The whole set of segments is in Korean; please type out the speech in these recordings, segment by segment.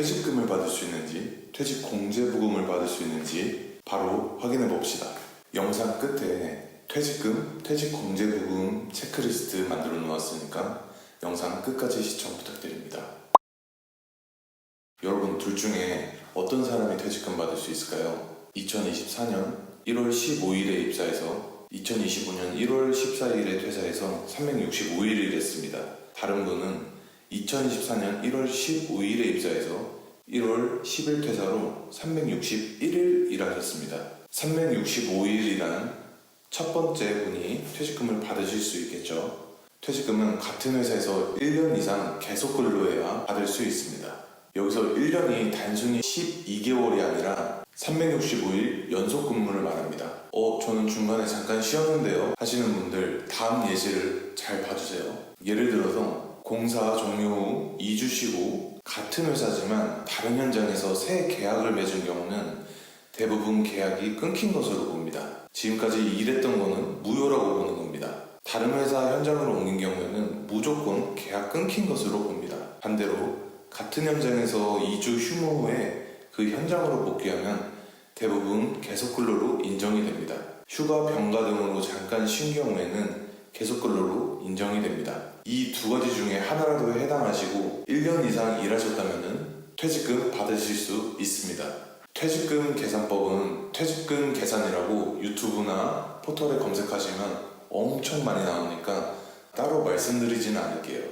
퇴직금을 받을 수 있는지, 퇴직 공제부금을 받을 수 있는지 바로 확인해 봅시다. 영상 끝에 퇴직금, 퇴직 공제부금 체크리스트 만들어 놓았으니까 영상 끝까지 시청 부탁드립니다. 여러분 둘 중에 어떤 사람이 퇴직금 받을 수 있을까요? 2024년 1월 15일에 입사해서 2025년 1월 14일에 퇴사해서 365일을 일했습니다. 다른 분은 2024년 1월 15일에 입사해서 1월 10일 퇴사로 361일 일하셨습니다. 365일이란 첫 번째 분이 퇴직금을 받으실 수 있겠죠. 퇴직금은 같은 회사에서 1년 이상 계속 근로해야 받을 수 있습니다. 여기서 1년이 단순히 12개월이 아니라 365일 연속 근무를 말합니다. 어, 저는 중간에 잠깐 쉬었는데요. 하시는 분들 다음 예시를 잘 봐주세요. 예를 들어서 공사 종료 후 2주 쉬고 같은 회사지만 다른 현장에서 새 계약을 맺은 경우는 대부분 계약이 끊긴 것으로 봅니다. 지금까지 일했던 거는 무효라고 보는 겁니다. 다른 회사 현장으로 옮긴 경우에는 무조건 계약 끊긴 것으로 봅니다. 반대로 같은 현장에서 2주 휴무 후에 그 현장으로 복귀하면 대부분 계속 근로로 인정이 됩니다. 휴가, 병가 등으로 잠깐 쉰 경우에는 계속 근로로 인정이 됩니다. 이 두 가지 중에 하나라도 해당하시고 1년 이상 일하셨다면 퇴직금 받으실 수 있습니다. 퇴직금 계산법은 퇴직금 계산이라고 유튜브나 포털에 검색하시면 엄청 많이 나오니까 따로 말씀드리지는 않을게요.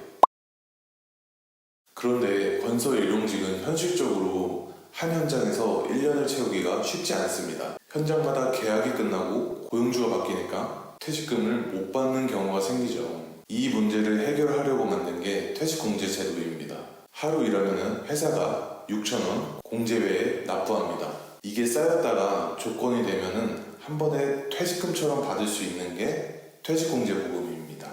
그런데 건설 일용직은 현실적으로 한 현장에서 1년을 채우기가 쉽지 않습니다. 현장마다 계약이 끝나고 고용주가 바뀌니까 퇴직금을 못 받는 경우가 생기죠. 이 문제를 해결하려고 만든 게 퇴직공제 제도입니다. 하루 일하면 회사가 6천원 공제외에 납부합니다. 이게 쌓였다가 조건이 되면은 한 번에 퇴직금처럼 받을 수 있는 게 퇴직공제 보금입니다.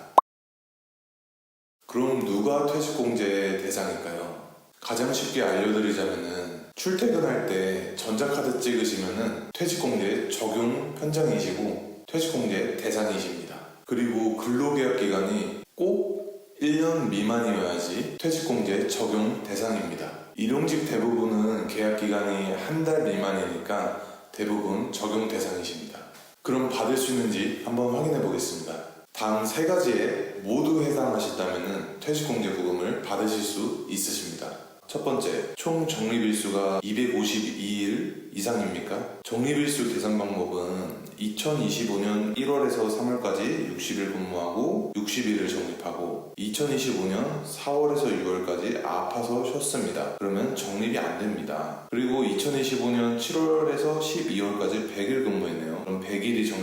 그럼 누가 퇴직공제의 대상일까요? 가장 쉽게 알려드리자면은 출퇴근할 때 전자카드 찍으시면은 퇴직공제 적용 현장이시고 퇴직공제 대상이십니다. 그리고 근로계약 기간이 꼭 1년 미만이어야지 퇴직공제 적용 대상입니다. 일용직 대부분은 계약 기간이 한 달 미만이니까 대부분 적용 대상이십니다. 그럼 받을 수 있는지 한번 확인해 보겠습니다. 다음 세 가지에 모두 해당하셨다면 퇴직공제 부금을 받으실 수 있으십니다. 첫 번째, 총 적립일수가 252일 이상입니까? 적립일수 계산 방법은 2025년 1월에서 3월까지 60일 근무하고 60일을 적립하고 2025년 4월에서 6월까지 아파서 쉬었습니다. 그러면 적립이 안 됩니다. 그리고 2025년 7월에서 12월까지 100일 근무했네요. 그럼 100일이 적립되고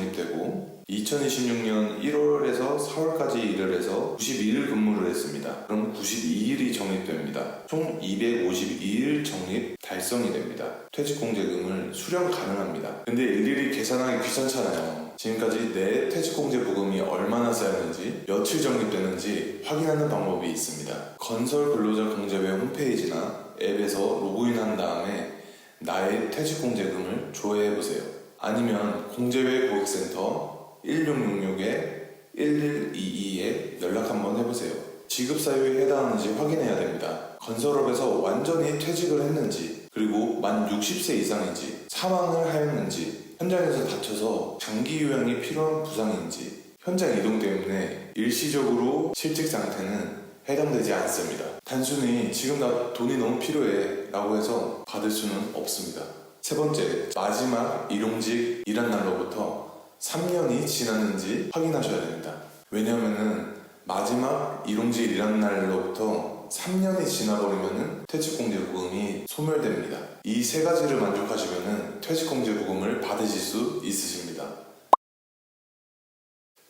2026년 1월에서 4월까지 일을 해서 91일 근무를 했습니다. 그럼 92일이 적립됩니다. 총 252일 적립 달성이 됩니다. 퇴직공제금을 수령 가능합니다. 근데 일일이 계산하기 귀찮잖아요. 지금까지 내 퇴직공제부금이 얼마나 쌓였는지, 며칠 적립되는지 확인하는 방법이 있습니다. 건설 근로자 공제회 홈페이지나 앱에서 로그인한 다음에 나의 퇴직공제금을 조회해보세요. 아니면 공제회 고객센터 1666-1122에 연락 한번 해보세요. 지급 사유에 해당하는지 확인해야 됩니다. 건설업에서 완전히 퇴직을 했는지, 그리고 만 60세 이상인지, 사망을 하였는지, 현장에서 다쳐서 장기 요양이 필요한 부상인지, 현장 이동 때문에 일시적으로 실직 상태는 해당되지 않습니다. 단순히 지금 나 돈이 너무 필요해 라고 해서 받을 수는 없습니다. 세 번째, 마지막 일용직 일한 날로부터 3년이 지났는지 확인하셔야 됩니다. 왜냐하면은 마지막 일용직 일한 날로부터 3년이 지나버리면은 퇴직공제부금이 소멸됩니다. 이 세 가지를 만족하시면은 퇴직공제부금을 받으실 수 있으십니다.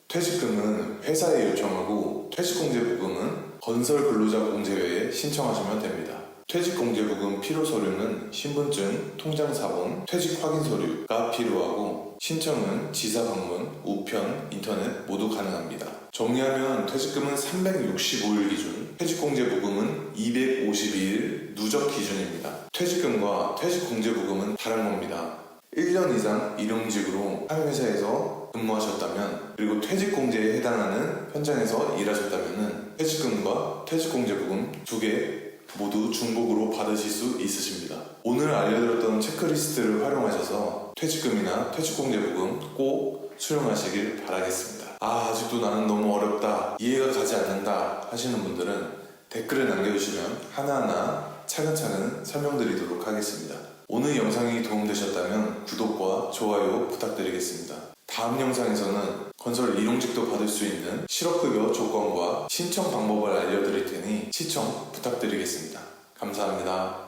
퇴직금은 회사에 요청하고 퇴직공제부금은 건설 근로자 공제회에 신청하시면 됩니다. 퇴직공제부금 필요 서류는 신분증, 통장사본, 퇴직확인서류가 필요하고 신청은 지사 방문, 우편, 인터넷 모두 가능합니다. 정리하면 퇴직금은 365일 기준, 퇴직공제부금은 252일 누적 기준입니다. 퇴직금과 퇴직공제부금은 다른 겁니다. 1년 이상 일용직으로 한 회사에서 근무하셨다면 그리고 퇴직공제에 해당하는 현장에서 일하셨다면 퇴직금과 퇴직공제부금 두개 모두 중복으로 받으실 수 있으십니다. 오늘 알려드렸던 체크리스트를 활용하셔서 퇴직금이나 퇴직공제부금 꼭 수령하시길 바라겠습니다. 아, 아직도 나는 너무 어렵다, 이해가 가지 않는다 하시는 분들은 댓글을 남겨주시면 하나하나 차근차근 설명드리도록 하겠습니다. 오늘 영상이 도움되셨다면 구독과 좋아요 부탁드리겠습니다. 다음 영상에서는 건설 일용직도 받을 수 있는 실업급여 조건과 신청 방법을 알려드릴 테니 시청 부탁드리겠습니다. 감사합니다.